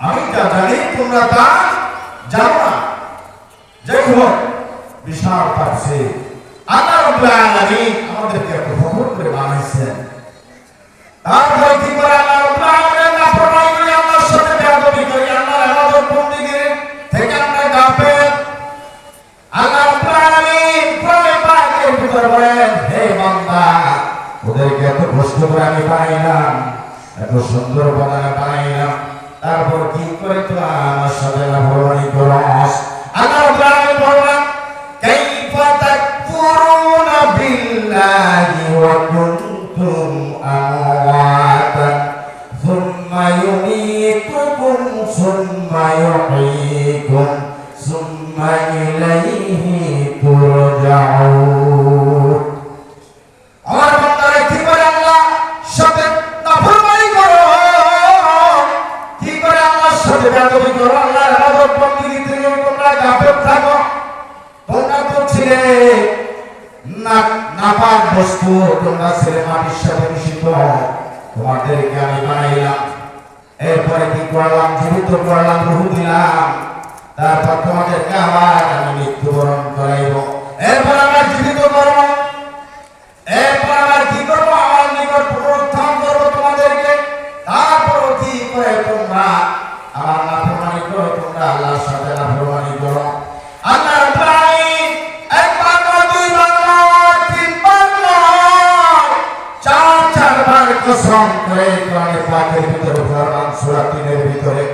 আমি তা জানি তোমরা যাই হোক, বিশাল পাচ্ছে আল্লাহ রাব্বুল আলামিন আমাদেরকে এত ফখর করে থেকে আমরা গাফেল ভিতর বলেন হে বান্দা, ওদেরকে এত কষ্ট করে আমি বানাইলাম এত সুন্দর বানানা বানাইলাম তারপর কি করে তোরা আমার সাথে নাফরমানি করস। আল্লাহ রাব্বুল বললেন কাইফা তাকফুরুনা বিল্লাহি ওয়া কুনতুম থুম্মা ইউমীতুকুম, সুম্মা ইউহয়ীকুম সুম্মা ইলাইহি তুরজাউন। তো নাপাক বস্তু তোমরা ছেলে মাটির সাথে মিশিত তোমাদেরকে আমি বানাইলাম। এরপরে কি করলাম? জীবিত করলাম রুহু দিলাম। তারপর তোমাদেরকে আবার আমি মৃত্যুবরণ করাইব। এরপর আমার জীবিত করব কসম করে কোরআনে পাকের ভিতরে ফরমান সূরা 3 এর ভিতরে।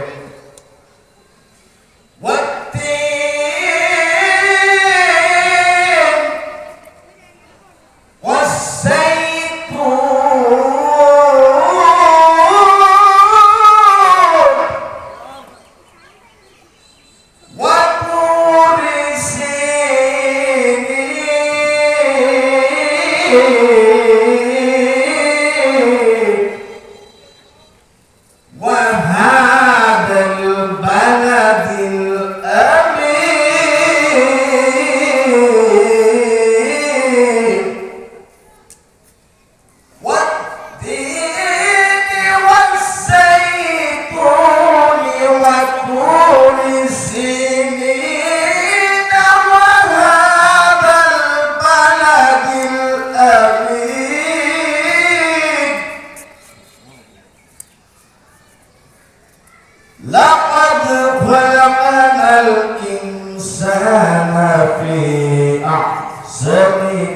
في أحسن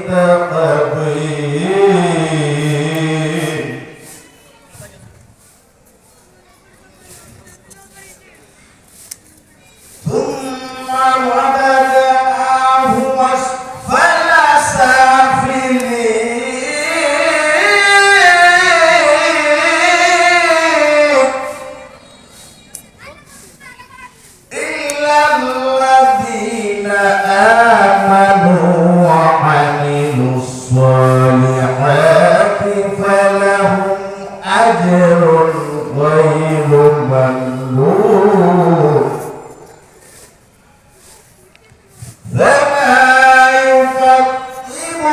تقويم ثم رددناه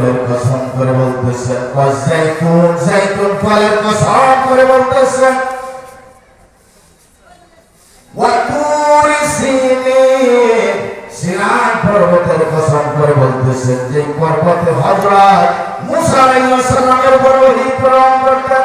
ফলের কসম করে বলতেছে ওয়াজাইতুন জাইতুন ফলের কসম করে বলতেছে। পর্বতের কসম করে বলতেছে, যে পর্বতে হযরত মুসা আলাইহিস সালামের উপর ওহী প্রেরণ করতেন।